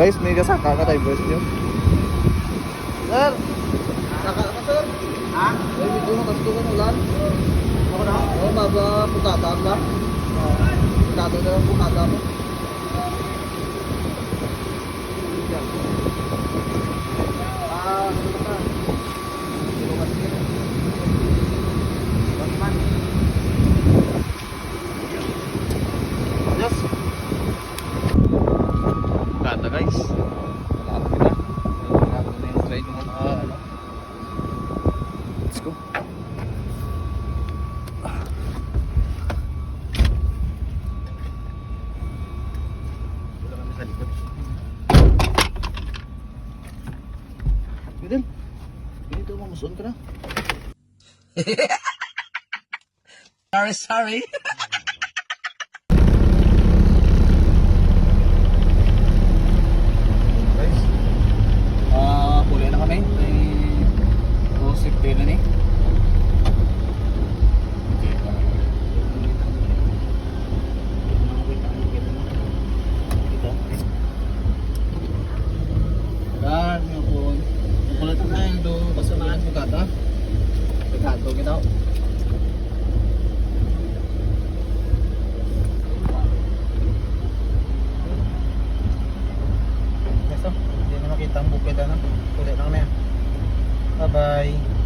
Guys, may kasaka ka tayo boys nyo. Sir! Saka ka sir? Ha? Ay, medyo nakasto ka ng ulan. Ako na? Oo, maba, putada ba? Putada na lang putada mo. Ah, ano ka? Sino ka sila? Batman. Yes. Kata guys. Malapit na. Malapit na yung train mo. Ah, ano. Let's go. Wala kami sa likod. Bidin. Dito mo, musun ka na. Sorry, sorry. Wala tang kain do, basta maan mo kata. Pagkato kita. Yes, oh. Hindi na makita ang bukid na. Kulit lang ah. na yan. Bye-bye.